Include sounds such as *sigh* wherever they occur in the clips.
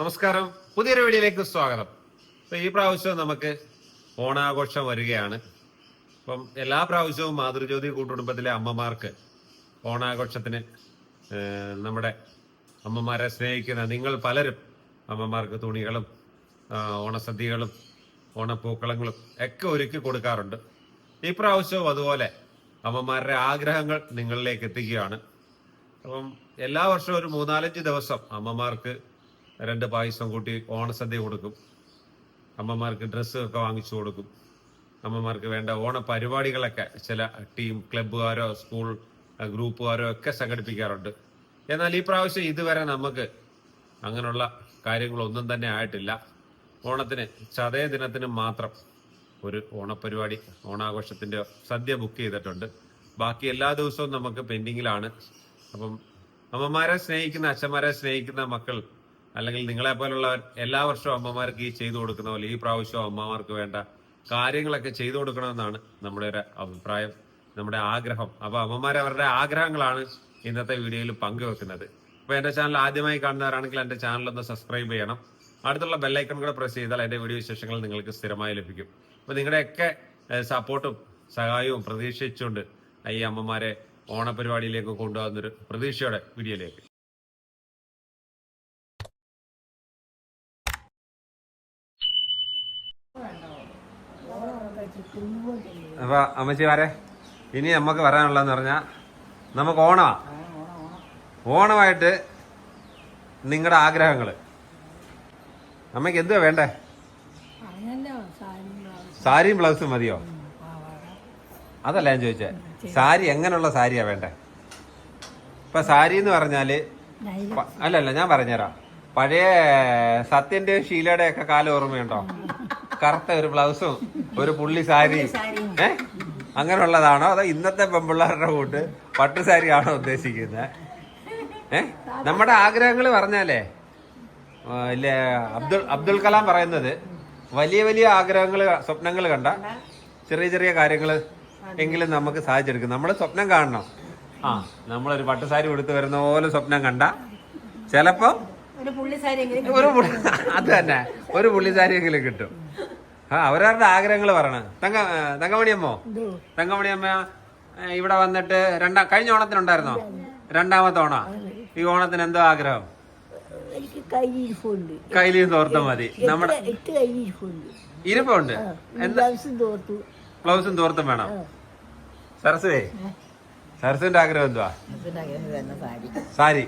നമസ്കാരം. പുതിയൊരു വീഡിയോയിലേക്ക് സ്വാഗതം. അപ്പൊ ഈ പ്രാവശ്യം നമുക്ക് ഓണാഘോഷം വരികയാണ്. അപ്പം എല്ലാ പ്രാവശ്യവും മാതൃജ്യോതി കൂട്ടുകുടുംബത്തിലെ അമ്മമാർക്ക് ഓണാഘോഷത്തിന് നമ്മുടെ അമ്മമാരെ സ്നേഹിക്കുന്ന നിങ്ങൾ പലരും അമ്മമാർക്ക് തുണികളും ഓണസദ്യകളും ഓണപ്പൂക്കളങ്ങളും ഒക്കെ ഒരുക്കി കൊടുക്കാറുണ്ട്. ഈ പ്രാവശ്യവും അതുപോലെ അമ്മമാരുടെ ആഗ്രഹങ്ങൾ നിങ്ങളിലേക്ക് എത്തിക്കുകയാണ്. അപ്പം എല്ലാ വർഷവും ഒരു മൂന്നാലഞ്ച് ദിവസം അമ്മമാർക്ക് രണ്ട് പായസം കൂട്ടി ഓണസദ്യ കൊടുക്കും. അമ്മമാർക്ക് ഡ്രസ്സൊക്കെ വാങ്ങിച്ചു കൊടുക്കും. അമ്മമാർക്ക് വേണ്ട ഓണ പരിപാടികളൊക്കെ ചില ടീം ക്ലബ്ബുകാരോ സ്കൂൾ ഗ്രൂപ്പുകാരോ ഒക്കെ സംഘടിപ്പിക്കാറുണ്ട്. എന്നാൽ ഈ പ്രാവശ്യം ഇതുവരെ നമുക്ക് അങ്ങനെയുള്ള കാര്യങ്ങളൊന്നും തന്നെ ആയിട്ടില്ല. ഓണത്തിന് ചതയ ദിനത്തിന് മാത്രം ഒരു ഓണപരിപാടി ഓണാഘോഷത്തിന്റെ സദ്യ ബുക്ക് ചെയ്തിട്ടുണ്ട്. ബാക്കി എല്ലാ ദിവസവും നമുക്ക് പെൻഡിങ്ങിലാണ് അപ്പം അമ്മമാരെ സ്നേഹിക്കുന്ന അച്ഛന്മാരെ സ്നേഹിക്കുന്ന മക്കൾ അല്ലെങ്കിൽ നിങ്ങളെ പോലുള്ളവർ എല്ലാ വർഷവും അമ്മമാർക്ക് ഈ ചെയ്തു കൊടുക്കുന്ന പോലെ ഈ പ്രാവശ്യം അമ്മമാർക്ക് വേണ്ട കാര്യങ്ങളൊക്കെ ചെയ്തു കൊടുക്കണമെന്നാണ് നമ്മുടെ ഒരു അഭിപ്രായം നമ്മുടെ ആഗ്രഹം. അപ്പൊ അമ്മമാർ അവരുടെ ആഗ്രഹങ്ങളാണ് ഇന്നത്തെ വീഡിയോയിൽ പങ്കുവെക്കുന്നത്. അപ്പൊ എന്റെ ചാനൽ ആദ്യമായി കാണുന്നവരാണെങ്കിൽ എന്റെ ചാനൽ ഒന്ന് സബ്സ്ക്രൈബ് ചെയ്യണം. അടുത്തുള്ള ബെല്ലൈക്കൺ കൂടെ പ്രസ് ചെയ്താൽ എന്റെ വീഡിയോ വിശേഷങ്ങൾ നിങ്ങൾക്ക് സ്ഥിരമായി ലഭിക്കും. അപ്പൊ നിങ്ങളുടെയൊക്കെ സപ്പോർട്ടും സഹായവും പ്രതീക്ഷിച്ചുകൊണ്ട് ഈ അമ്മമാരെ ഓണപരിപാടിയിലേക്ക് കൊണ്ടുപോകുന്നൊരു പ്രതീക്ഷയോടെ വീഡിയോയിലേക്ക് അപ്പൊ അമ്മച്ചി വരെ ഇനി നമുക്ക് വരാനുള്ളതെന്ന് പറഞ്ഞാ നമുക്ക് ഓണമാ. ഓണമായിട്ട് നിങ്ങളുടെ ആഗ്രഹങ്ങൾ. അമ്മയ്ക്ക് എന്തുവാ വേണ്ടേ? സാരിയും ബ്ലൗസും. മതിയോ? അതല്ല ഞാൻ ചോദിച്ചേ സാരി എങ്ങനെയുള്ള സാരിയാ വേണ്ടേ? ഇപ്പൊ സാരി എന്ന് പറഞ്ഞാൽ അല്ലല്ല ഞാൻ പറഞ്ഞുതരാം. പഴയ സത്യന്റെ ഷീലയുടെ ഒക്കെ കാലം ഓർമ്മയുണ്ടോ? കറുത്ത ഒരു ബ്ലൗസും ഒരു പുള്ളി സാരി ഏ? അങ്ങനെയുള്ളതാണോ അതോ ഇന്നത്തെ പെമ്പിള്ളാരുടെ കൂട്ട് പട്ടുസാരി ആണോ ഉദ്ദേശിക്കുന്നത് ഏ? നമ്മുടെ ആഗ്രഹങ്ങൾ പറഞ്ഞാലേ ഇല്ലേ അബ്ദുൾ അബ്ദുൽ കലാം പറയുന്നത് വലിയ വലിയ ആഗ്രഹങ്ങൾ സ്വപ്നങ്ങൾ കണ്ട ചെറിയ ചെറിയ കാര്യങ്ങൾ എങ്കിലും നമുക്ക് സാധിച്ചെടുക്കും. നമ്മൾ സ്വപ്നം കാണണം. ആ നമ്മളൊരു പട്ടുസാരി കൊടുത്ത് വരുന്ന പോലെ സ്വപ്നം കണ്ട ചിലപ്പോ ഒരു പുള്ളിസാരി അത് തന്നെ. ഒരു പുള്ളിസാരിയെങ്കിലും കിട്ടും. ആ അവരവരുടെ ആഗ്രഹങ്ങൾ പറയണ. തങ്ക തങ്കമണിയമ്മോ? തങ്കമണിയമ്മ ഇവിടെ വന്നിട്ട് രണ്ടാം കഴിഞ്ഞ ഓണത്തിനുണ്ടായിരുന്നോ? രണ്ടാമത്തെ ഓണ? ഈ ഓണത്തിന് എന്തോ ആഗ്രഹം? കയ്യിലും തോർത്താ മതി. നമ്മുടെ ഇരിപ്പുണ്ട്? ബ്ലൗസും തോർത്തു. വേണം. സരസുവേ സരസുവിന്റെ ആഗ്രഹം എന്തുവാ? സാരി.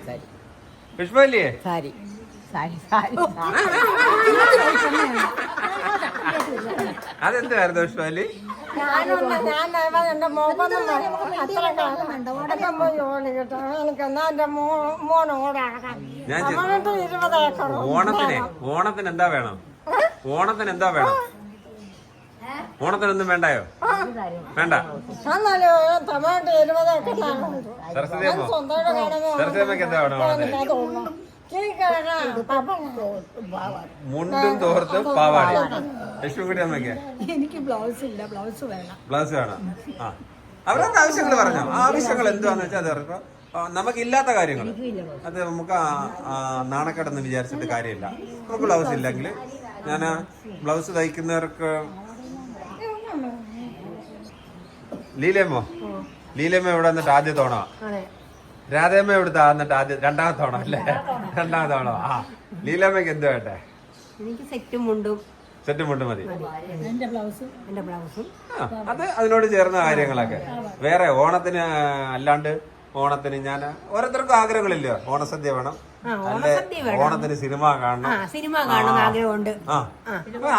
വിഷ്മല്ലേ സാരി. സാരി. സാരി അതെന്തായിരുന്നു വേറെ ഞാനൊന്ന് ഞാൻ എന്റെ മോക്കൊന്നും അത്ര കേട്ടോ. എനിക്ക് എന്നാ എന്റെ മോ മോന് ഇരുപത് ഏക്കർ ഓണത്തിന് ഓണത്തിന് എന്താ വേണം? ഓണത്തിന് എന്താ വേണം? ഓണത്തിനൊന്നും വേണ്ടായോ? വേണ്ട. സരസ്വതി അമ്മ? സരസ്വതി അമ്മയ്ക്ക് എന്താ വേണം മുണ്ടും തോർത്തും പാവാടി കൂടി അമ്മയ്ക്ക്? എനിക്ക് ബ്ലൗസ് ഇല്ല. ബ്ലൗസ് വേണം. ബ്ലൗസ് വേണം. ആ. അവരവരുടെ ആവശ്യങ്ങൾ പറഞ്ഞോ? ആവശ്യങ്ങൾ എന്തുവാന്ന് വെച്ചാൽ അത് പറഞ്ഞോ നമുക്കില്ലാത്ത കാര്യങ്ങൾ. അത് നമുക്ക് നാണക്കെടെന്ന് വിചാരിച്ചിട്ട് കാര്യമില്ല. നമുക്ക് ബ്ലൗസ് ഇല്ലെങ്കിൽ ഞാൻ ബ്ലൗസ് തയ്ക്കുന്നവർക്ക് ലീലമ്മോ ലീലമ്മ ഇവിടെ വന്നിട്ട് ആദ്യ തോണ രാധയമ്മ ഇവിടുത്തെ എന്നിട്ട് ആദ്യം രണ്ടാമത്തെ ഓണം അല്ലേ? രണ്ടാമത്തെ ഓണം ആ. ലീലമ്മയ്ക്ക് എന്ത് വേണ്ടേ? എനിക്ക് സെറ്റും മുണ്ടും. സെറ്റും മുണ്ടും മതി. എന്റെ ബ്ലൗസും. എന്റെ ബ്ലൗസും. അത് അതിനോട് ചേർന്ന കാര്യങ്ങളൊക്കെ. വേറെ ഓണത്തിന് അല്ലാണ്ട് ഓണത്തിന് ഞാൻ ഓരോരുത്തർക്കും ആഗ്രഹങ്ങളില്ലയോ ഓണസദ്യ വേണം. അല്ലെ? ഓണത്തിന് സിനിമ കാണണം. ആ സിനിമ കാണണം ആഗ്രഹമുണ്ട്.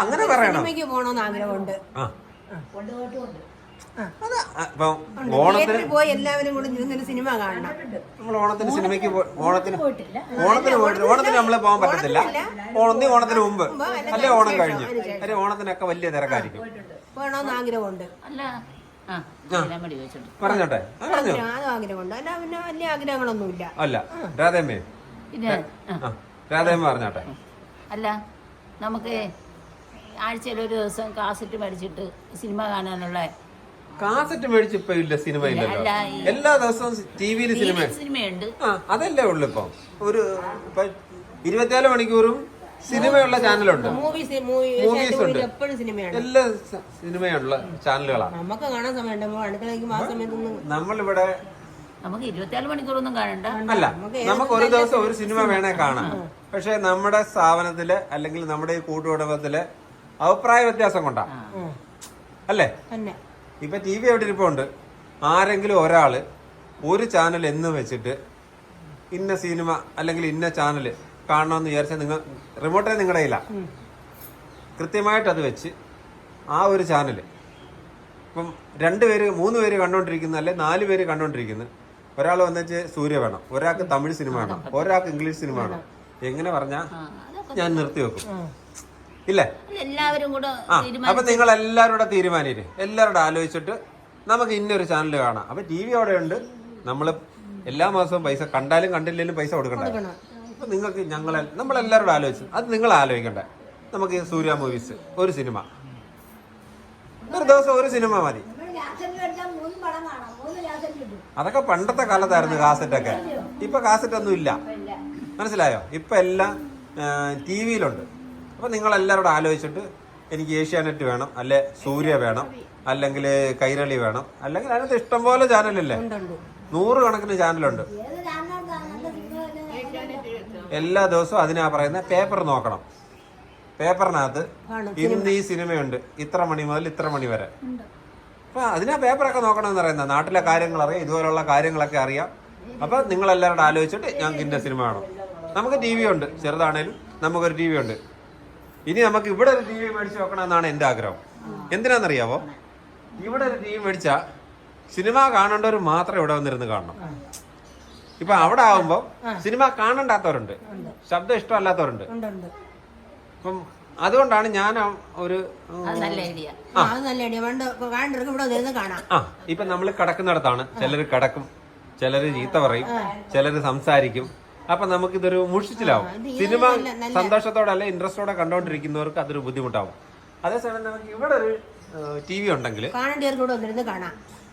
അങ്ങനെ പറയണം. സിനിമയ്ക്ക് പോകണമെന്ന് ആഗ്രഹമുണ്ട്. ഓണത്തിന് പോയി എല്ലാവരും കൂടി ഇരുന്നൊരു സിനിമ കാണണം. നമ്മൾ ഓണത്തിന് സിനിമയ്ക്ക് ഓണത്തിന് ഓണത്തിന് പോയിട്ട് ഓണത്തിന് നമ്മളെ പോകാൻ പറ്റത്തില്ല. ഓണത്തിന് ഓണത്തിന് മുമ്പ്. അല്ലെ ഓണം കഴിഞ്ഞു. അല്ലെ ഓണത്തിനൊക്കെ വലിയ തിരക്കായിരിക്കും. പോകണമെന്ന് ആഗ്രഹമുണ്ട്. അല്ല. ആ എല്ലാം മടി വെച്ചോണ്ട് പറഞ്ഞോട്ടെ. ആഗ്രഹമുണ്ട്. അല്ല പിന്നെ വലിയ ആഗ്രഹങ്ങളൊന്നുമില്ല. അല്ല. രാധേമ്മേ. രാധേമ്മ പറഞ്ഞോട്ടെ. അല്ല നമുക്ക് ആഴ്ചയിൽ ഒരു ദിവസം കാസറ്റ് മേടിച്ചിട്ട് സിനിമ കാണാനുള്ള കാസറ്റ് മേടിച്ച് ഇപ്പൊ ഇല്ല സിനിമ ഇല്ലല്ലോ. എല്ലാ ദിവസവും ടി വിയിൽ സിനിമ ആ അതല്ലേ ഉള്ളു ഇപ്പം. ഒരു ഇപ്പൊ ഇരുപത്തിനാല് മണിക്കൂറും സിനിമയുള്ള ചാനലുണ്ട് മൂവീസ് മൂവി മൂവീസ് ഉണ്ട്. എല്ലാ സിനിമയുള്ള ചാനലുകളാണ് നമുക്ക് കാണാൻ സമയമുണ്ട്. നമ്മളിവിടെ നമുക്ക് ഇരുപത്തിനാല് മണിക്കൂറൊന്നും കാണണ്ട. അല്ല നമുക്ക് ഒരു ദിവസം ഒരു സിനിമ വേണേ കാണാം. പക്ഷെ നമ്മുടെ സ്ഥാപനത്തിൽ അല്ലെങ്കിൽ നമ്മുടെ ഈ കൂട്ടുകുടുംബത്തിൽ അഭിപ്രായ വ്യത്യാസം കൊണ്ടാ. അല്ലേ? ഇപ്പൊ ടി വി എവിടെ ഇരിപ്പുണ്ട്? ആരെങ്കിലും ഒരാൾ ഒരു ചാനൽ എന്ന് വെച്ചിട്ട് ഇന്ന സിനിമ അല്ലെങ്കിൽ ഇന്ന ചാനൽ കാണണമെന്ന് വിചാരിച്ചാൽ നിങ്ങൾ റിമോട്ടേ നിങ്ങളുടെ ഇല്ല കൃത്യമായിട്ട് അത് വെച്ച് ആ ഒരു ചാനൽ ഇപ്പം രണ്ട് പേര് മൂന്ന് പേര് കണ്ടുകൊണ്ടിരിക്കുന്ന അല്ലെ നാല് പേര് കണ്ടുകൊണ്ടിരിക്കുന്നത് ഒരാൾ വന്നിട്ട് സൂര്യ വേണം. ഒരാൾക്ക് തമിഴ് സിനിമ വേണം. ഒരാൾക്ക് ഇംഗ്ലീഷ് സിനിമ വേണം. എങ്ങനെ പറഞ്ഞാൽ ഞാൻ നിർത്തി വെക്കും. ഇല്ലേ? എല്ലാവരും കൂടെ അപ്പൊ നിങ്ങൾ എല്ലാവരും കൂടെ തീരുമാനിര്. എല്ലാവരും ആലോചിച്ചിട്ട് നമുക്ക് ഇന്നൊരു ചാനൽ കാണാം. അപ്പൊ ടി വി അവിടെ ഉണ്ട് നമ്മൾ എല്ലാ മാസവും പൈസ കണ്ടാലും കണ്ടില്ലെങ്കിലും പൈസ കൊടുക്കണ്ട? അപ്പൊ നിങ്ങൾക്ക് ഞങ്ങൾ നമ്മളെല്ലാവരും എല്ലാവരും ആലോചിച്ചു. അത് നിങ്ങൾ ആലോചിക്കണ്ടേ? നമുക്ക് ഈ സൂര്യ മൂവീസ് ഒരു സിനിമ. ഒരു ദിവസം ഒരു സിനിമ മതി. അതൊക്കെ പണ്ടത്തെ കാലത്തായിരുന്നു കാസറ്റ് ഒക്കെ ഇപ്പൊ കാസറ്റ് ഒന്നും ഇല്ല. മനസ്സിലായോ? ഇപ്പൊ എല്ലാം ടി വിയിലുണ്ട്. അപ്പൊ നിങ്ങൾ എല്ലാവരോടും ആലോചിച്ചിട്ട് എനിക്ക് ഏഷ്യാനെറ്റ് വേണം അല്ലെ സൂര്യ വേണം അല്ലെങ്കിൽ കൈരളി വേണം അല്ലെങ്കിൽ അതിനകത്ത് ഇഷ്ടംപോലെ ചാനലല്ലേ നൂറ് കണക്കിന് ചാനലുണ്ട് എല്ലാ ദിവസവും അതിനാ പറയുന്ന പേപ്പർ നോക്കണം. പേപ്പറിനകത്ത് ഇന്ന് ഈ സിനിമയുണ്ട് ഇത്ര മണി മുതൽ ഇത്ര മണി വരെ. അപ്പൊ അതിനാ പേപ്പറൊക്കെ നോക്കണമെന്ന് പറയുന്നത് നാട്ടിലെ കാര്യങ്ങൾ അറിയാം ഇതുപോലുള്ള കാര്യങ്ങളൊക്കെ അറിയാം. അപ്പൊ നിങ്ങൾ എല്ലാവരോടും ആലോചിച്ചിട്ട് ഞങ്ങൾക്ക് ഇന്ന സിനിമ വേണം. നമുക്ക് ടി വി ഉണ്ട് ചെറുതാണേലും നമുക്കൊരു ടി വി ഉണ്ട്. ഇനി നമുക്ക് ഇവിടെ ഒരു ടി വി മേടിച്ച് വെക്കണമെന്നാണ് എന്റെ ആഗ്രഹം. എന്തിനാണെന്നറിയാവോ? ഇവിടെ ഒരു ടി വി മേടിച്ചാൽ സിനിമ കാണേണ്ടവർ മാത്രം ഇവിടെ വന്നിരുന്ന് കാണണം. ഇപ്പൊ അവിടെ ആവുമ്പോ സിനിമ കാണണ്ടാത്തവരുണ്ട്. ശബ്ദം ഇഷ്ടമല്ലാത്തവരുണ്ട്. അപ്പം അതുകൊണ്ടാണ് ഞാൻ ഒരു നല്ല ഐഡിയ ആ. നല്ല ഐഡിയ പണ്ട് ഇവിടെ വന്നിരുന്ന് കാണാം. ആ ഇപ്പൊ നമ്മൾ കിടക്കുന്നിടത്താണ്. ചിലർ കിടക്കും ചിലര് ചീത്ത പറയും ചിലര് സംസാരിക്കും. അപ്പൊ നമുക്കിതൊരു മുഷിച്ചിലാവും സിനിമ സന്തോഷത്തോടെ അല്ലെ ഇൻട്രസ്റ്റോടെ കണ്ടോണ്ടിരിക്കുന്നവർക്ക് അതൊരു ബുദ്ധിമുട്ടാവും. അതേസമയം നമുക്ക് ഇവിടെ ഒരു ടി വി ഉണ്ടെങ്കിൽ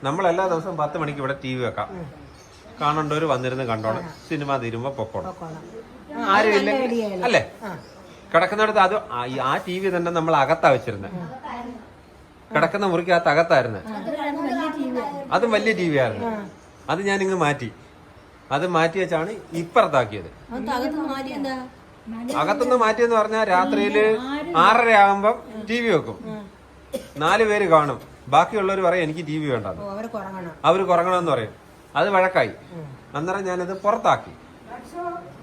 നമ്മൾ എല്ലാ ദിവസവും പത്ത് മണിക്ക് ഇവിടെ ടി വി വെക്കാം. കാണണ്ടവർ വന്നിരുന്ന് കണ്ടോണം സിനിമ തീരുമ്പോ പൊക്കോണം ആരും ഇല്ലെങ്കിൽ അല്ലേ? കിടക്കുന്നിടത്ത് അത് ആ- ടി വി തന്നെ നമ്മൾ അകത്താ വെച്ചിരുന്നത് കിടക്കുന്ന മുറിക്കകത്ത് അകത്തായിരുന്നു. അതും വലിയ ടി വി ആയിരുന്നു. അത് ഞാനിങ്ങ് മാറ്റി. അത് മാറ്റി വെച്ചാണ് ഇപ്പുറത്താക്കിയത് അകത്തുനിന്ന് മാറ്റിയെന്ന് പറഞ്ഞാൽ രാത്രിയിൽ ആറര ആകുമ്പം ടി വി വെക്കും. നാല് പേര് കാണും. ബാക്കിയുള്ളവർ പറയും എനിക്ക് ടി വി വേണ്ടെന്ന്. അവരെ കുറങ്ങണം. അവർ കുറങ്ങണമെന്ന് പറയും. അത് വഴക്കായി. അന്നേരം ഞാനത് പുറത്താക്കി.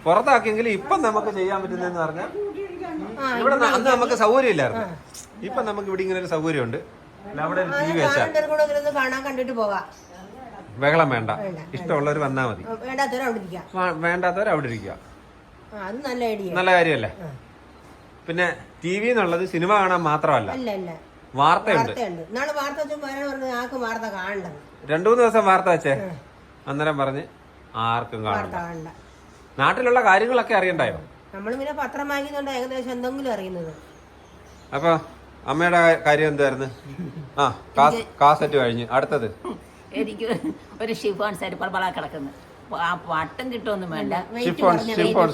പുറത്താക്കിയെങ്കിൽ ഇപ്പം നമുക്ക് ചെയ്യാൻ പറ്റുന്നതെന്ന് പറഞ്ഞാൽ ഇവിടെ അന്ന് നമുക്ക് സൗകര്യം ഇല്ലായിരുന്നു ഇപ്പൊ നമുക്ക് ഇവിടെ ഇങ്ങനെ ഒരു സൗകര്യമുണ്ട്. ഉണ്ട് അവിടെ ടി വി വെച്ചാൽ. കാണാൻ കണ്ടിട്ട് പോകാം ബഹളം വേണ്ട. ഇഷ്ടമുള്ളവർ വന്നാൽ മതി. അവിടെ വേണ്ടാത്തവർ അവിടെ ഇരിക്കുക. ആ അത് നല്ല ഐഡിയ. നല്ല കാര്യമല്ലേ? പിന്നെ ടി വി എന്നുള്ളത് സിനിമ കാണാൻ മാത്രമല്ല. വാർത്തയുണ്ട്. രണ്ടു മൂന്ന് ദിവസം വാർത്ത വെച്ചേ? അന്നേരം പറഞ്ഞ് ആർക്കും കാണണ്ട. നാട്ടിലുള്ള കാര്യങ്ങളൊക്കെ അറിയണ്ടായോ? പത്രം വാങ്ങിയതുകൊണ്ട് ഏകദേശം എന്തെങ്കിലും അറിയുന്നത്. അപ്പൊ അമ്മയുടെ കാര്യം എന്തായിരുന്നു? ആ കാസ്- കാസറ്റ് കഴിഞ്ഞ്. അടുത്തത്. എനിക്ക് ഒരു ഷിഫോൺ സാരി പളപള കിടക്കുന്നു. ആ പട്ടം കിട്ടുമൊന്നും വേണ്ട. ഷിഫോൺ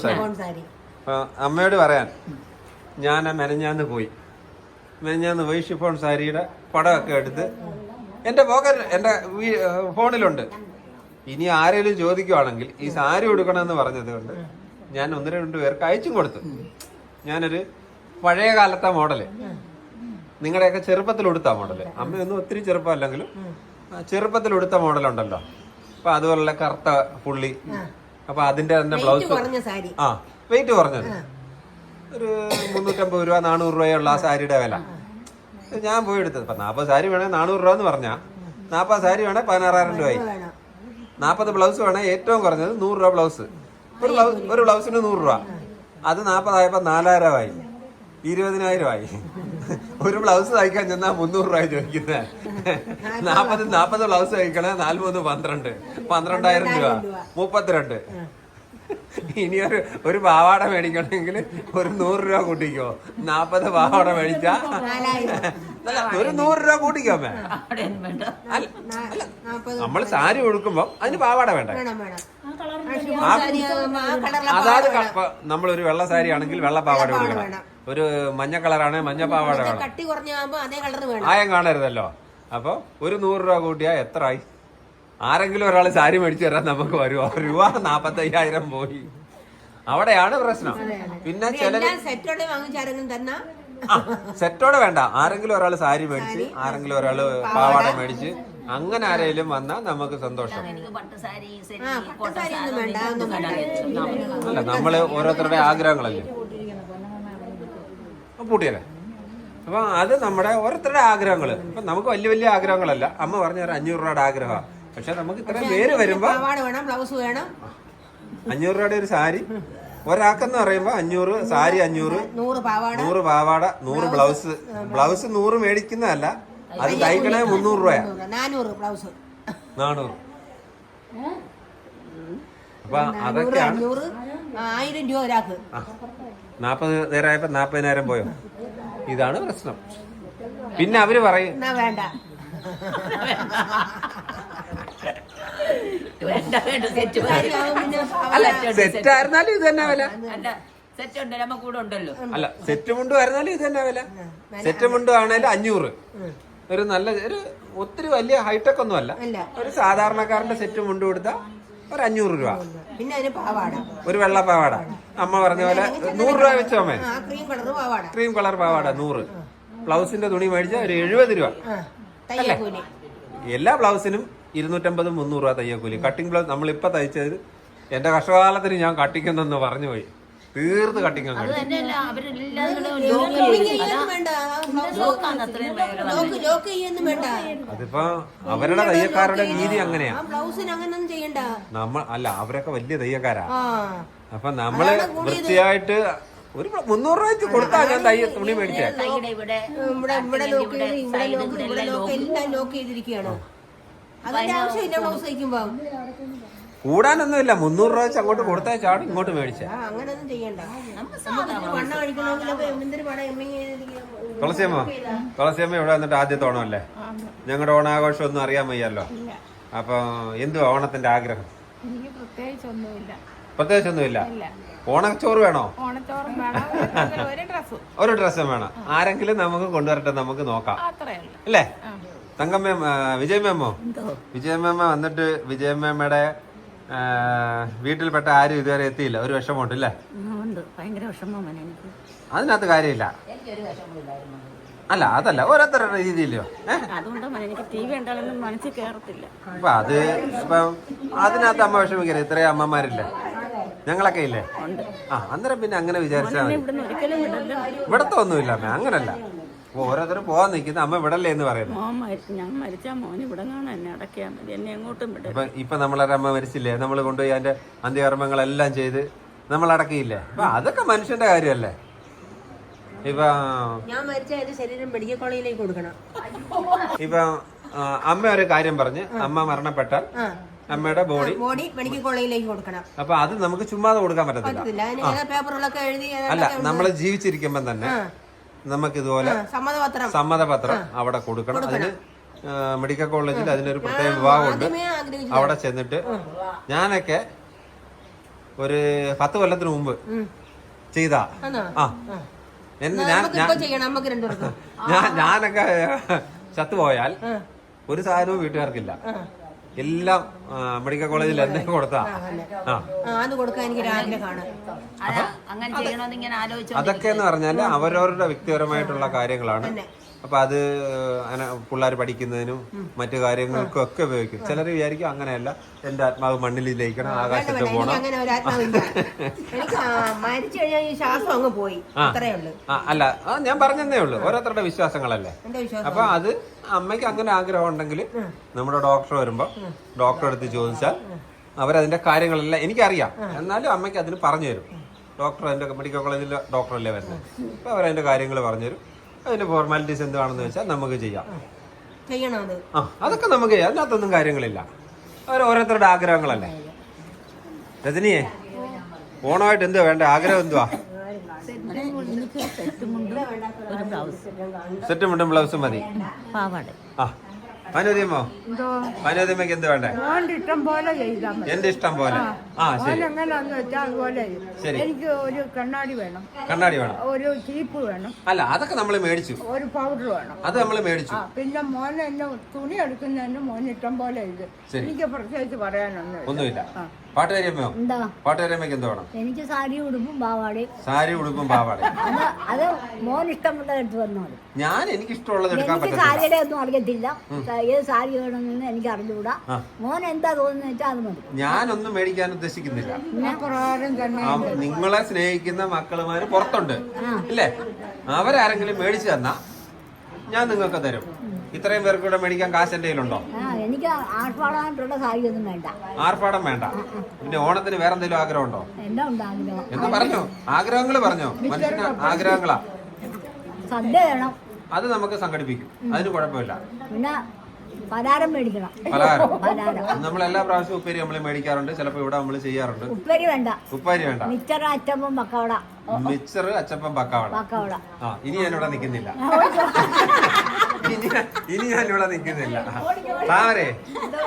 ഷിഫോൺ സാരി അമ്മയോട് പറയാൻ. ഞാൻ മെനഞ്ഞാന്ന് പോയി. മെനഞ്ഞാന്ന് പോയി ഷിഫോൺ സാരിയുടെ പടമൊക്കെ എടുത്ത് എന്റെ പോക്കറ്റ് എന്റെ ഫോണിലുണ്ട് ഇനി ആരെങ്കിലും ചോദിക്കുവാണെങ്കിൽ ഈ സാരി എടുക്കണമെന്ന് പറഞ്ഞത് കൊണ്ട് ഞാൻ ഒന്ന് രണ്ട് പേർക്ക് അയച്ചും കൊടുത്തു. ഞാനൊരു പഴയ കാലത്തെ മോഡൽ. നിങ്ങളുടെയൊക്കെ ചെറുപ്പത്തിൽ ഉടുത്ത മോഡൽ. അമ്മയൊന്നും ഒത്തിരി ചെറുപ്പമല്ലെങ്കിലും ചെറുപ്പത്തിൽ ഉടുത്ത മോഡലുണ്ടല്ലോ അപ്പൊ അതുപോലുള്ള കറുത്ത പുള്ളി. അപ്പൊ അതിന്റെ തന്നെ ബ്ലൗസ് ആ വെയിറ്റ് കുറഞ്ഞത്. ഒരു മുന്നൂറ്റമ്പത് രൂപ നാനൂറ് രൂപയുള്ള ആ സാരിയുടെ വില. ഞാൻ പോയി എടുത്തത്. ഇപ്പൊ നാൽപ്പത് സാരി വേണേ നാനൂറ് രൂപ എന്ന് പറഞ്ഞാ. നാൽപ്പത് സാരി വേണേ പതിനാറായിരം രൂപയായി നാപ്പത് നാൽപ്പത് ബ്ലൗസ് വേണേ ഏറ്റവും കുറഞ്ഞത് നൂറ് രൂപ ബ്ലൗസ് ഒരു ബ്ലൗസ് ഒരു ബ്ലൗസിന് നൂറ് രൂപ. അത് നാൽപ്പതായപ്പോ നാലായിരമായി ഇരുപതിനായിരമായി. ഒരു ബ്ലൗസ് തയ്ക്കാൻ ചെന്നാ മുന്നൂറ് രൂപ ചോദിക്കുന്നത് നാപ്പത് നാപ്പത് ബ്ലൗസ് തയ്ക്കണേ നാൽപ്പത് പന്ത്രണ്ട്. പന്ത്രണ്ടായിരം രൂപ. മുപ്പത്തിരണ്ട്. ഇനി ഒരു ഒരു പാവാട മേടിക്കണമെങ്കിൽ ഒരു നൂറ് രൂപ കൂട്ടിക്കോ. നാപ്പത് പാവാട മേടിച്ചാ ഒരു നൂറ് രൂപ കൂട്ടിക്കോ മേ അല്ല നമ്മൾ സാരി കൊടുക്കുമ്പോ അതിന് പാവാട വേണ്ട? പാവാട നമ്മളൊരു വെള്ള സാരി ആണെങ്കിൽ വെള്ള പാവാട കൊടുക്കണം. വേണം. ഒരു മഞ്ഞ കളറാണ് മഞ്ഞ പാവാട വേണം. ആയം കാണരുതല്ലോ. അപ്പൊ ഒരു നൂറ് രൂപ കൂട്ടിയാ എത്ര ആയി? ആരെങ്കിലും ഒരാൾ സാരി മേടിച്ചു തരാൻ നമുക്ക് വരുമോ രൂപ നാപ്പത്തയ്യായിരം പോയി. അവിടെയാണ് പ്രശ്നം. പിന്നെ ചില എല്ലാം സെറ്റോടെ വാങ്ങിച്ചാരെങ്കിലും തന്നെ? ആ, സെറ്റോടെ വേണ്ട. ആരെങ്കിലും ഒരാൾ സാരി മേടിച്ച് ആരെങ്കിലും ഒരാൾ പാവാട മേടിച്ച് അങ്ങനെ ആരെങ്കിലും വന്നാൽ നമുക്ക് സന്തോഷം. എനിക്ക് പട്ട് സാരി സെരി, പട്ട് സാരി ഒന്നും വേണ്ട, ഒന്നും വേണ്ട. അല്ല നമ്മൾ ഓരോരുത്തരുടെ ആഗ്രഹങ്ങളല്ലേ? അപ്പൊ പൂട്ടിയല്ലേ? അപ്പൊ അത് നമ്മുടെ ഓരോരുത്തരുടെ ആഗ്രഹങ്ങൾ അപ്പൊ നമുക്ക് വലിയ വലിയ ആഗ്രഹങ്ങളല്ല. അമ്മ പറഞ്ഞ ഒരു അഞ്ഞൂറ് രൂപയുടെ ആഗ്രഹമാണ് പക്ഷെ നമുക്ക് ഇത്രയും പേര് വരുമ്പോ പാവാട വേണം ബ്ലൗസ് വേണം. അഞ്ഞൂറ് രൂപയുടെ ഒരു സാരി. ഒരാൾക്കെന്ന് പറയുമ്പോ അഞ്ഞൂറ് സാരി അഞ്ഞൂറ് നൂറ് പാവാട. നൂറ് പാവാട നൂറ് ബ്ലൗസ്. ബ്ലൗസ് നൂറ് മേടിക്കുന്നതല്ല അത് തയ്ക്കണേ മുന്നൂറ് രൂപയാ. നൂറ്, നാനൂറ് ബ്ലൗസ്. നാനൂറ്. അപ്പൊ അതൊക്കെയാണ്. ആയിരം രൂപ ഒരാൾക്ക്. നാപ്പത് നേരമായപ്പോ നാപ്പതിനായിരം പോയോ? ഇതാണ് പ്രശ്നം. പിന്നെ അവർ പറയും. വേണ്ട. അല്ല സെറ്റ് ആയിരുന്നാലും ഇത് തന്നെ വില. സെറ്റ് നമ്മ കൂടെ ഉണ്ടല്ലോ. അല്ല സെറ്റ് മുണ്ടും ആയിരുന്നാലും ഇത് തന്നെ വില. സെറ്റ് മുണ്ടും ആണേലും അഞ്ഞൂറ്. ഒരു നല്ല ഒരു ഒത്തിരി വലിയ ഹൈടെക് ഒന്നും അല്ല. ഒരു സാധാരണക്കാരന്റെ സെറ്റ് മുണ്ട് കൊടുത്ത ഒരു അഞ്ഞൂറ് രൂപ. പിന്നെ ഒരു വെള്ള പാവാട. അമ്മ പറഞ്ഞ പോലെ നൂറ് രൂപ വെച്ചോ അമ്മേ? ക്രീം കളർ പാവാട. നൂറ്. ബ്ലൗസിന്റെ തുണി മേടിച്ച ഒരു എഴുപത് രൂപ. അല്ലേ? എല്ലാ ബ്ലൗസിനും ഇരുന്നൂറ്റമ്പത് മുന്നൂറ് രൂപ തയ്യക്കൂലി കട്ടിംഗ് ബ്ലൗസ് നമ്മളിപ്പോ തയ്ച്ചത് എന്റെ കഷ്ടകാലത്തിന് ഞാൻ കട്ടിക്കുന്നെന്ന് പറഞ്ഞു പോയി തീർത്ത് കട്ടിങ് അതിപ്പോ അവരുടെ തയ്യക്കാരുടെ രീതി അങ്ങനെയാ. നമ്മൾ അല്ല അവരൊക്കെ വലിയ തയ്യക്കാരാ അപ്പൊ നമ്മൾ വൃത്തിയായിട്ട് ഒരു മുന്നൂറ് രൂപ വെച്ച് കൊടുത്താ ഞാൻ തയ്യ തുണി മേടിച്ചേ. ഇവിടെ ഇവിടെ ഇവിടെ ലോക്ക് ഇവിടെ ലോക്ക് ഇവിടെ ലോക്ക് എല്ലാം ലോക്ക് ചെയ്തിരിക്കുകയാണ്. അതിന്റെ ആവശ്യമില്ല ബ്ലൗസ് തയ്ക്കുമ്പോ. കൂടാനൊന്നുമില്ല. മുന്നൂറ് രൂപ വെച്ച് അങ്ങോട്ട് കൊടുത്തേച്ചാണ് ഇങ്ങോട്ട് മേടിച്ച. ചെയ്യണ്ട. തുളസിയമ്മ തുളസിയമ്മ ഇവിടെ വന്നിട്ട് ആദ്യത്തെ ഓണമല്ലേ? ഞങ്ങളുടെ ഓണാഘോഷം ഒന്നും അറിയാൻ വയ്യല്ലോ. അപ്പൊ എന്തുവാ ഓണത്തിന്റെ ആഗ്രഹം? പ്രത്യേകിച്ച് ഒന്നുമില്ല. പ്രത്യേകിച്ചൊന്നുമില്ല ഓണച്ചോറ് വേണോ? ഓണച്ചോറും വേണം. *laughs* എന്തെങ്കിലും ഒരു ഡ്രസ്സും വേണം. ആരെങ്കിലും നമുക്ക് കൊണ്ടുവരട്ടെ നമുക്ക് നോക്കാം. അല്ലേ തങ്കമ്മ വിജയമ്മോ വിജയമ്മ വന്നിട്ട് വിജയമ്മയുടെ വീട്ടിൽപ്പെട്ട ആരും ഇതുവരെ എത്തിയില്ല. ഒരു വിഷമമുണ്ട് അല്ലേ ഉണ്ട്. ഭയങ്കര വിഷമമാണ് എനിക്ക്. അതിനകത്ത് കാര്യമില്ല. അല്ല അതല്ല. ഓരോരുത്തരുടെ രീതിയിലോ. അപ്പൊ അത് ഇപ്പം അതിനകത്ത് അമ്മ വിഷമിക്കരുത്. ഇത്രയും അമ്മമാരില്ലേ? ഞങ്ങളൊക്കെ ഇല്ലേ? ആ അന്നേരം പിന്നെ അങ്ങനെ വിചാരിച്ചാൽ ഇവിടത്തെ ഒന്നുമില്ല അമ്മ. അങ്ങനല്ല. ഓരോരുത്തരും പോവാൻ നിൽക്കുന്ന അമ്മ ഇവിടല്ലേ എന്ന് പറയുന്നു. മോൻ മരിച്ചു ഞാൻ മരിച്ചാ മോൻ ഇവിടെ നിന്നാണ് എന്നെ അടക്കിയാൽ മതി. എന്നെ എങ്ങോട്ടും വിടരുത്. ഇപ്പൊ ഇപ്പൊ നമ്മളൊരു അമ്മ മരിച്ചില്ലേ? നമ്മൾ കൊണ്ടുപോയി അതിന്റെ അന്ത്യകർമ്മങ്ങളെല്ലാം ചെയ്ത് നമ്മൾ അടക്കിയില്ലേ? അപ്പൊ അതൊക്കെ മനുഷ്യന്റെ കാര്യമല്ലേ? ഇപ്പൊ ഞാൻ മരിച്ച എന്റെ ശരീരം മെഡിക്കൽ കോളേജിലേക്ക് കൊടുക്കണം. ഇപ്പൊ അമ്മ ഒരു കാര്യം പറഞ്ഞ് അമ്മ മരണപ്പെട്ടാൽ അമ്മയുടെ ബോഡി ബോഡി മെഡിക്കൽ കോളേജിലേക്ക് കൊടുക്കണം. അപ്പൊ അത് നമുക്ക് ചുമ്മാതെ കൊടുക്കാൻ പറ്റത്തില്ല. പേപ്പറുകളൊക്കെ എഴുതി അല്ല നമ്മൾ ജീവിച്ചിരിക്കുമ്പോ തന്നെ നമുക്ക് ഇതുപോലെ സമ്മതപത്രം. അവിടെ കൊടുക്കണം. അതിന് മെഡിക്കൽ കോളേജിൽ അതിനൊരു പ്രത്യേക വിഭാഗമുണ്ട് അവിടെ ചെന്നിട്ട് ഞാനൊക്കെ ഒരു പത്ത് കൊല്ലത്തിന് മുമ്പ് ചെയ്താ? ആ. *laughs* ഞാൻ ഞാനൊക്കെ ചത്തുപോയാൽ ഒരു സാധനവും വീട്ടുകാർക്കില്ല. എല്ലാം മെഡിക്കൽ കോളേജിൽ എന്നെ കൊടുത്താ? അത്. കൊടുക്കാൻ എനിക്ക് ആഗ്രഹമാണ് അതൊക്കെ എന്ന് പറഞ്ഞാൽ അവരവരുടെ വ്യക്തിപരമായിട്ടുള്ള കാര്യങ്ങളാണ്. അപ്പൊ അത് അങ്ങനെ പിള്ളേർ പഠിക്കുന്നതിനും മറ്റു കാര്യങ്ങൾക്കും ഒക്കെ ഉപയോഗിക്കും. ചിലർ വിചാരിക്കും അങ്ങനെയല്ല എന്റെ ആത്മാവ് മണ്ണിൽ ലയിക്കണം ആകാശത്ത് പോകണം അല്ല ഞാൻ പറഞ്ഞതേ ഉള്ളൂ. ഓരോരുത്തരുടെ വിശ്വാസങ്ങളല്ലേ? അപ്പൊ അത് അമ്മയ്ക്ക് അങ്ങനെ ആഗ്രഹം ഉണ്ടെങ്കിൽ നമ്മുടെ ഡോക്ടർ വരുമ്പോ ഡോക്ടറെ അടുത്ത് ചോദിച്ചാൽ അവരതിന്റെ കാര്യങ്ങളെല്ലാം എനിക്കറിയാം. എന്നാലും അമ്മയ്ക്ക് അതിന് പറഞ്ഞു തരും. ഡോക്ടർ അതിന്റെ മെഡിക്കൽ കോളേജിലെ ഡോക്ടറല്ലേ വരുന്നത്. അപ്പൊ അവരതിന്റെ കാര്യങ്ങൾ പറഞ്ഞു തരും. അതിന്റെ ഫോർമാലിറ്റീസ് എന്താണെന്ന് വെച്ചാൽ നമുക്ക് ചെയ്യാം. ചെയ്യണം അത്. ആ അതൊക്കെ നമുക്ക് ചെയ്യാം. അതിനകത്തൊന്നും കാര്യങ്ങളില്ല. അവർ ഓരോരുത്തരുടെ ആഗ്രഹങ്ങളല്ലേ? രജനിയെ ഓണമായിട്ട് എന്തുവാ വേണ്ട? ആഗ്രഹം എന്തുവാ? സെറ്റും മുണ്ടും ബ്ലൗസും മതി. പാവാട. ആ മാനോദിയമ്മോ എന്തോ? മാനോദിയമ്മക്ക് എന്ത് വേണ്ടേ? എന്റെ ഇഷ്ടം പോലെ. എങ്ങനെയാന്ന് വെച്ചാൽ അതുപോലെ ശരി. എനിക്ക് ഒരു കണ്ണാടി വേണം. കണ്ണാടി വേണം. ഒരു ചീപ്പ് വേണം. അല്ല അതൊക്കെ നമ്മൾ മേടിച്ചു. ഒരു പൗഡർ വേണം. അത് നമ്മൾ മേടിച്ചു. ആ പിന്നെ മോൻ എന്നെ തുണി എടുക്കുന്നതിന് മോൻ ഇഷ്ടം പോലെ ഇത്. ശരി. എനിക്ക് പ്രത്യേകിച്ച് പറയാനൊന്നും ഒന്നുമില്ല. പാട്ടുകാരിയമ്മയോ? എന്താ? പാട്ടുകാരിയമ്മയ്ക്ക് എന്ത് വേണം? എനിക്ക് സാരി ഉടുപ്പും പാവാടയും സാരി ഉടുപ്പും പാവാട അത് അത് മോൻ ഇഷ്ടമുള്ള എടുത്ത് വന്നോളൂ. ഞാൻ എനിക്ക് ഇഷ്ടമുള്ളത് എടുക്കാൻ എനിക്ക് പറ്റത്തില്ല. സാരിയുടെ ഒന്നും അറിയത്തില്ല. ഏത് സാരി വേണമെന്ന് എനിക്ക് അറിഞ്ഞുകൂടാ ആ. മോൻ എന്താ തോന്നുന്നു വെച്ചാൽ അത് മതി. ഞാനൊന്നും മേടിക്കാൻ ഉദ്ദേശിക്കുന്നില്ല ആ, നിങ്ങളെ സ്നേഹിക്കുന്ന മക്കളുമാര് പുറത്തുണ്ട്. ഇല്ലേ? അവരാരെങ്കിലും മേടിച്ചു തന്നാ ഞാൻ നിങ്ങൾക്ക് തരും. ഇത്രയും പേർക്ക് ഇവിടെ മേടിക്കാൻ കാശ് എന്റെ കയ്യിലുണ്ടോ? എനിക്ക് വേണ്ട. ആർപ്പാടം വേണ്ട. പിന്നെ ഓണത്തിന് വേറെ എന്തെങ്കിലും എന്താ ഉണ്ടാകില്ല എന്ന് പറഞ്ഞോ? ആഗ്രഹങ്ങൾ പറഞ്ഞോ? മനുഷ്യന് ആഗ്രഹങ്ങളാ. അത് നമുക്ക് സംഘടിപ്പിക്കും. അതിന് കുഴപ്പമില്ല. പിന്നെ പലഹാരം മേടിക്കണം. പലഹാരം? നമ്മൾ എല്ലാ പ്രാവശ്യവും ഉപ്പേരി നമ്മൾ മേടിക്കാറുണ്ട്. ചിലപ്പോൾ ഇവിടെ നമ്മൾ ചെയ്യാറുണ്ട്. ഉപ്പേരി വേണ്ട. ഉപ്പേരി വേണ്ട. മിച്ചറ അച്ചപ്പം പക്കവട. മിക്സർ അച്ചപ്പം പക്കവട. പക്കവട. ആ ഇനി ഞാൻ ഇവിടെ നിൽക്കുന്നില്ല ഇനി ഞാൻ ഇവിടെ നിൽക്കുന്നില്ല. താമരേ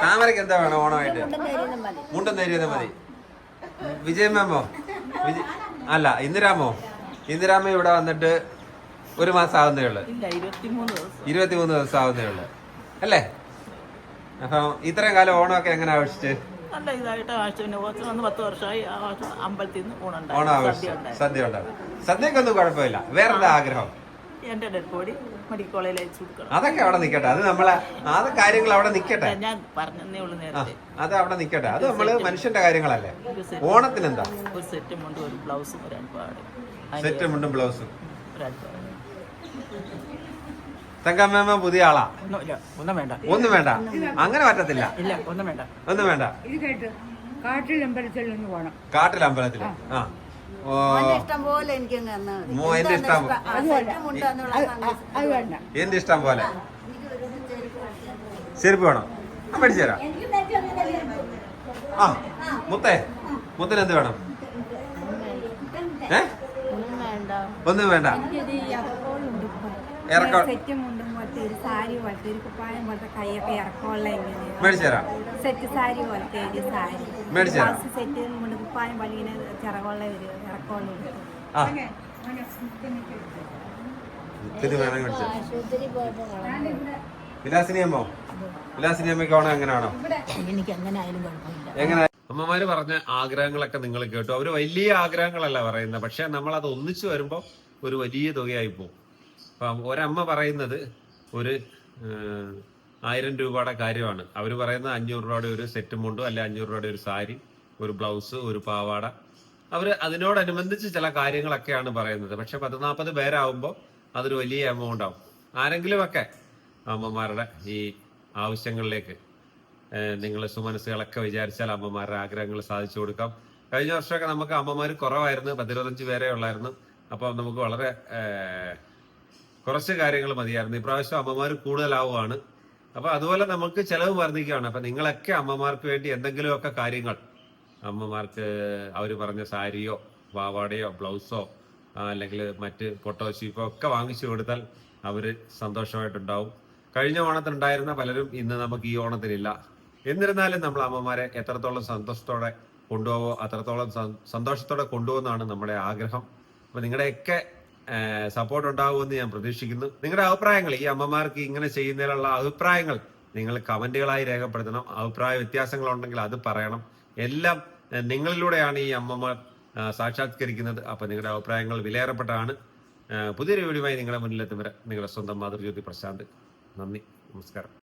താമരക്ക് എന്താ വേണം ഓണമായിട്ട്? മുണ്ടും നേരിയത് മതി. വിജയമ്മോ വിജയ അല്ല ഇന്ദിരാമോ? ഇന്ദിരാമ ഇവിടെ വന്നിട്ട് ഒരു മാസം ആവുന്നേ ഉള്ളു. ഇല്ല ഇരുപത്തിമൂന്ന് ദിവസം. ഇരുപത്തിമൂന്ന് ദിവസം ആവുന്നേ ഉള്ളു. അല്ലേ? അപ്പം ഇത്രയും കാലം ഓണമൊക്കെ എങ്ങനെ ആവശ്യിച്ച് നല്ല ഇതായിട്ട് ആഴ്ച വന്ന് പത്ത് വർഷമായി ആ വർഷം അമ്പലത്തിൽ നിന്ന് ഓണം ഊണുണ്ടായി സദ്യ ആഘോഷിച്ചു സദ്യ ഉണ്ടാവും സദ്യക്കൊന്നും കുഴപ്പമില്ല. വേറെന്താ ആഗ്രഹം? എന്റെ ഡെഡ് ബോഡി മെഡിക്കൽ കോളേജിൽ അയച്ചു കൊടുക്കണം. അതൊക്കെ അവിടെ നിൽക്കട്ടെ അത് നമ്മളെ അത് കാര്യങ്ങൾ അവിടെ നിൽക്കട്ടെ ഞാൻ പറഞ്ഞേ ഉള്ളൂ ആ നേരത്തെ. അത് അവിടെ നിൽക്കട്ടെ അത് നമ്മൾ മനുഷ്യന്റെ കാര്യങ്ങളല്ലേ. ഓണത്തിന് എന്താ ഒരു സെറ്റും കൊണ്ട് ഒരു ബ്ലൗസും ഒരു അൻപാട് സെറ്റും മുണ്ടും ബ്ലൗസും. ഒരു അൻപാട് തങ്കമ്മ പുതിയ ആളാ? ഒന്നും വേണ്ട. ഒന്നും വേണ്ട. അങ്ങനെ പറ്റത്തില്ല. ഇല്ല ഒന്നും വേണ്ട. ഒന്നും വേണ്ട. ഇത് കേട്ട് കാട്ടിൽ അമ്പലത്തിൽ ഒന്ന് കാട്ടിൽ ആ. ഓ. ഇഷ്ടം പോലെ എന്റെ ഇഷ്ടം പോ- അത് വേണ്ട. എന്റെ ഇഷ്ടം പോലെ? ചെരുപ്പ് വേണം? ആ മേടിച്ചു തരാം. ആ മുത്തേ. മുത്തിന് എന്ത് വേണം? ഏ? ഒന്നും വേണ്ട. സെറ്റ് മുണ്ടും പോലത്തെ ഒരു സാരി പോലത്തെ ഒരു കുപ്പായം പോലത്തെ കൈയൊക്കെ ഇറക്കമുള്ള എങ്ങനെയാണ് മേടിച്ചു തരാം സെറ്റ് സാരി പോലത്തെ ഒരു സാരി. മേടിച്ചു തരാം സെറ്റ് മുണ്ട് കുപ്പായം പോലെ ഇങ്ങനെ ചിറകുള്ള ഒരു ഇറക്കമുള്ള ഒരു ആ. മുത്തിന് വേണം മേടിച്ചു തരാം. ആശുപത്രി പോയപ്പോ കളഞ്ഞു. വിലാസിനി അമ്മോ? വിലാസിനി അമ്മയ്ക്ക് ഓണം എങ്ങനെയാണോ? എനിക്ക് എങ്ങനെ ആയാലും കുഴപ്പമില്ല. എങ്ങനെ? അമ്മമാര് പറഞ്ഞ ആഗ്രഹങ്ങളൊക്കെ നിങ്ങൾ കേട്ടു. അവർ വലിയ ആഗ്രഹങ്ങളല്ല പറയുന്നത്. പക്ഷെ നമ്മൾ അത് ഒന്നിച്ചു വരുമ്പോൾ ഒരു വലിയ തുകയായി പോകും. അപ്പം ഒരമ്മ പറയുന്നത് ഒരു ആയിരം രൂപയുടെ കാര്യമാണ്. അവർ പറയുന്നത് അഞ്ഞൂറ് രൂപയുടെ ഒരു സെറ്റ് മുണ്ടോ അല്ലെ അഞ്ഞൂറ് രൂപയുടെ ഒരു സാരി ഒരു ബ്ലൗസ് ഒരു പാവാട. അവർ അതിനോടനുബന്ധിച്ച് ചില കാര്യങ്ങളൊക്കെയാണ് പറയുന്നത്. പക്ഷെ പത്ത് നാൽപ്പത് പേരാകുമ്പോൾ അതൊരു വലിയ എമൗണ്ട് ആവും. ആരെങ്കിലുമൊക്കെ അമ്മമാരുടെ ഈ ആവശ്യങ്ങളിലേക്ക് നിങ്ങൾ സുമനസ്സുകളൊക്കെ വിചാരിച്ചാൽ അമ്മമാരുടെ ആഗ്രഹങ്ങൾ സാധിച്ചു കൊടുക്കാം. കഴിഞ്ഞ വർഷമൊക്കെ നമുക്ക് അമ്മമാർ കുറവായിരുന്നു പത്തിരുപത്തഞ്ച് പേരെ ഉള്ളായിരുന്നു. അപ്പോൾ നമുക്ക് വളരെ കുറച്ച് കാര്യങ്ങൾ മതിയായിരുന്നു. ഇപ്രാവശ്യം അമ്മമാർ കൂടുതലാവുകയാണ്. അപ്പൊ അതുപോലെ നമുക്ക് ചെലവ് വർദ്ധിക്കുകയാണ്. അപ്പൊ നിങ്ങളൊക്കെ അമ്മമാർക്ക് വേണ്ടി എന്തെങ്കിലുമൊക്കെ കാര്യങ്ങൾ അമ്മമാർക്ക് അവർ പറഞ്ഞ സാരിയോ പാവാടയോ ബ്ലൗസോ അല്ലെങ്കിൽ മറ്റ് പൊട്ടോ ഷീപ്പോ ഒക്കെ വാങ്ങിച്ചു കൊടുത്താൽ അവർ സന്തോഷമായിട്ടുണ്ടാവും. കഴിഞ്ഞ ഓണത്തിനുണ്ടായിരുന്ന പലരും ഇന്ന് നമുക്ക് ഈ ഓണത്തിനില്ല. എന്നിരുന്നാലും നമ്മൾ അമ്മമാരെ എത്രത്തോളം സന്തോഷത്തോടെ കൊണ്ടുപോകോ അത്രത്തോളം സന്തോഷത്തോടെ കൊണ്ടുപോകുന്നതാണ് നമ്മുടെ ആഗ്രഹം. അപ്പൊ നിങ്ങളുടെയൊക്കെ സപ്പോർട്ട് ഉണ്ടാകുമെന്ന് ഞാൻ പ്രതീക്ഷിക്കുന്നു. നിങ്ങളുടെ അഭിപ്രായങ്ങൾ ഈ അമ്മമാർക്ക് ഇങ്ങനെ ചെയ്യുന്നതിലുള്ള അഭിപ്രായങ്ങൾ നിങ്ങൾ കമന്റുകളായി രേഖപ്പെടുത്തണം. അഭിപ്രായ വ്യത്യാസങ്ങൾ ഉണ്ടെങ്കിൽ അത് പറയണം. എല്ലാം നിങ്ങളിലൂടെയാണ് ഈ അമ്മമാർ സാക്ഷാത്കരിക്കുന്നത്. അപ്പൊ നിങ്ങളുടെ അഭിപ്രായങ്ങൾ വിലയേറപ്പെട്ടാണ് പുതിയ പുതിയൊരു വീഡിയോയുമായി നിങ്ങളുടെ മുന്നിലെത്തും വരെ നിങ്ങളുടെ സ്വന്തം മാതൃജ്യോതി പ്രശാന്ത്. നന്ദി. നമസ്കാരം.